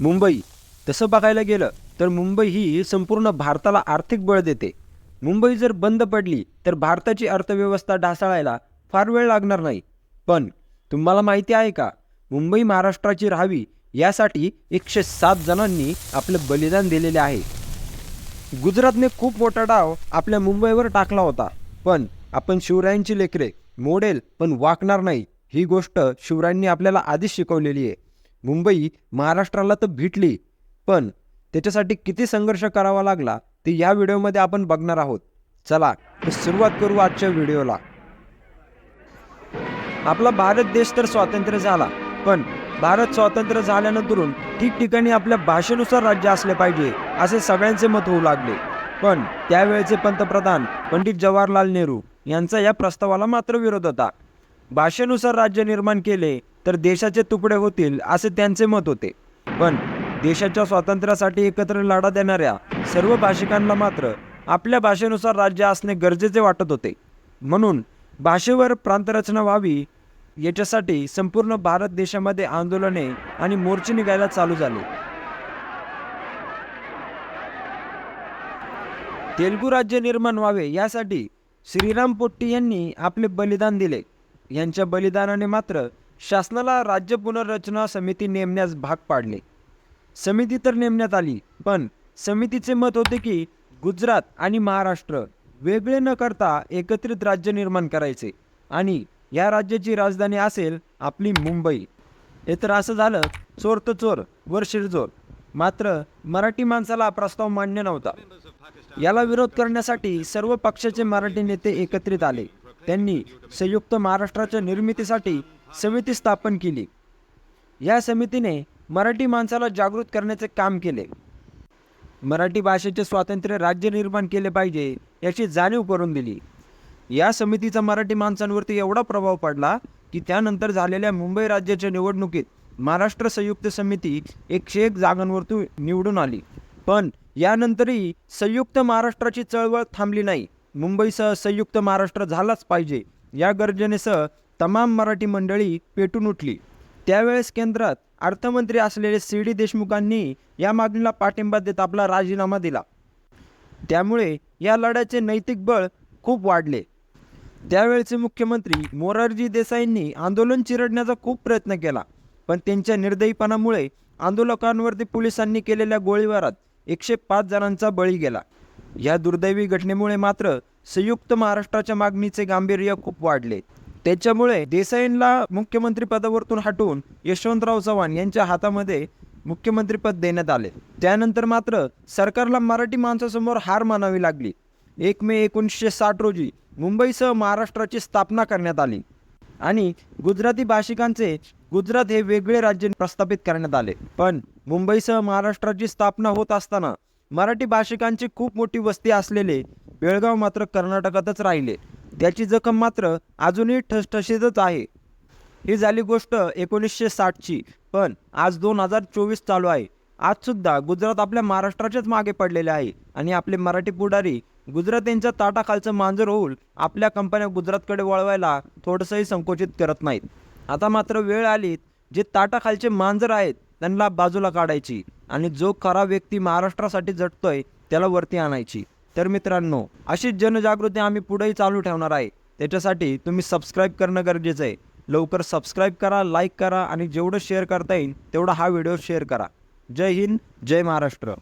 मुंबई. तसं बघायला गेलं तर मुंबई ही संपूर्ण भारताला आर्थिक बळ देते. मुंबई जर बंद पडली तर भारताची अर्थव्यवस्था ढासळायला फार वेळ लागणार नाही. पण तुम्हाला माहिती आहे का? मुंबई महाराष्ट्राची राहावी यासाठी एकशे सात जणांनी आपलं बलिदान दिलेले आहे. गुजरातने खूप मोठा डाव आपल्या मुंबईवर टाकला होता. पण आपण शिवरायांची लेकरे मोडेल पण वाकणार नाही. ही गोष्ट शिवरायांनी आपल्याला आधीच शिकवलेली आहे. मुंबई महाराष्ट्राला तर भेटली पण त्याच्यासाठी किती संघर्ष करावा लागला ते या व्हिडिओमध्ये आपण बघणार आहोत. चला तर सुरुवात करू आजच्या व्हिडिओला. आपला भारत देश तर स्वातंत्र्य झाला पण भारत स्वातंत्र्य झाल्यानंतरून ठिकठिकाणी आपल्या भाषेनुसार राज्य असले पाहिजे असे सगळ्यांचे मत होऊ लागले. पण त्यावेळेचे पंतप्रधान पंडित जवाहरलाल नेहरू यांचा या प्रस्तावाला मात्र विरोध होता. भाषेनुसार राज्य निर्माण केले तर देशाचे तुकडे होतील असे त्यांचे मत होते. पण देशाच्या स्वातंत्र्यासाठी एकत्र लढा देणाऱ्या सर्व भाषिकांना मात्र आपल्या भाषेनुसार राज्य असणे गरजेचे वाटत होते. म्हणून भाषेवर प्रांतरचना व्हावी याच्यासाठी संपूर्ण भारत देशामध्ये आंदोलने आणि मोर्चे निघायला चालू झाले. तेलुगू राज्य निर्माण व्हावे यासाठी श्रीराम पोट्टी यांनी आपले बलिदान दिले. यांच्या बलिदानाने मात्र शासनाला राज्य पुनर्रचना समिती नेमण्यास भाग पाडले. समिती तर नेमण्यात आली पण समितीचे मत होते की गुजरात आणि महाराष्ट्र वेगळे न करता एकत्रित राज्य निर्माण करायचे आणि या राज्याची राजधानी असेल आपली मुंबई. हे तर असं झालं चोर तर चोर वर शिरजोर. मात्र मराठी माणसाला प्रस्ताव मान्य नव्हता. याला विरोध करण्यासाठी सर्व पक्षाचे मराठी नेते एकत्रित आले. त्यांनी संयुक्त महाराष्ट्राच्या निर्मितीसाठी समिती स्थापन केली. या समितीने मराठी माणसाला जागृत करण्याचे काम केले. मराठी भाषेचे स्वातंत्र्य राज्य निर्माण केले पाहिजे याची जाणीव करून दिली. या समितीचा मराठी माणसांवरती एवढा प्रभाव पडला की त्यानंतर झालेल्या मुंबई राज्याच्या निवडणुकीत महाराष्ट्र संयुक्त समिती एकशे एक जागांवरती निवडून आली. पण यानंतरही संयुक्त महाराष्ट्राची चळवळ थांबली नाही. मुंबईसह संयुक्त महाराष्ट्र झालाच पाहिजे या गर्जनेसह तमाम मराठी मंडळी पेटून उठली. त्यावेळेस केंद्रात अर्थमंत्री असलेले सी. डी. देशमुखांनी या मागणीला पाठिंबा देत आपला राजीनामा दिला. त्यामुळे या लढ्याचे नैतिक बळ खूप वाढले. त्यावेळचे मुख्यमंत्री मोरारजी देसाईंनी आंदोलन चिरडण्याचा खूप प्रयत्न केला पण त्यांच्या निर्दयीपणामुळे आंदोलकांवरती पोलिसांनी केलेल्या गोळीबारात एकशे पाच जणांचा बळी गेला. या दुर्दैवी घटनेमुळे मात्र संयुक्त महाराष्ट्राच्या मागणीचे गांभीर्य खूप वाढले. त्याच्यामुळे देसाईंना मुख्यमंत्री पदावरतून हटवून यशवंतराव चव्हाण यांच्या हातामध्ये मुख्यमंत्रीपद देण्यात आले. त्यानंतर मात्र सरकारला मराठी माणसासमोर हार मानावी लागली. एक मे एकोणीसशे साठ रोजी मुंबईसह महाराष्ट्राची स्थापना करण्यात आली आणि गुजराती भाषिकांचे गुजरात हे वेगळे राज्य प्रस्थापित करण्यात आले. पण मुंबईसह महाराष्ट्राची स्थापना होत असताना मराठी भाषिकांची खूप मोठी वस्ती असलेले बेळगाव मात्र कर्नाटकातच राहिले. त्याची जखम मात्र अजूनही ठसठशीतच आहे. ही झाली गोष्ट एकोणीसशे साठची पण आज दोन हजार चोवीस चालू आहे. आजसुद्धा गुजरात आपल्या महाराष्ट्राच्याच मागे पडलेले आहे आणि आपले मराठी पुढारी गुजरात यांच्या ताटाखालचं मांजर होऊन आपल्या कंपन्या गुजरातकडे वळवायला थोडंसंही संकोचित करत नाहीत. आता मात्र वेळ आली जे ताटाखालचे मांजर आहेत त्यांना बाजूला काढायची आणि जो खरा व्यक्ती महाराष्ट्रासाठी झटतोय त्याला वरती आणायची. तर मित्रांनो अशीच जनजागृती आम्ही पुढेही चालू ठेवणार आहे. त्याच्यासाठी तुम्ही सबस्क्राईब करणं गरजेचं आहे. लवकर सबस्क्राईब करा लाईक करा आणि जेवढं शेअर करता येईल तेवढा हा व्हिडिओ शेअर करा. जय हिंद जय महाराष्ट्र.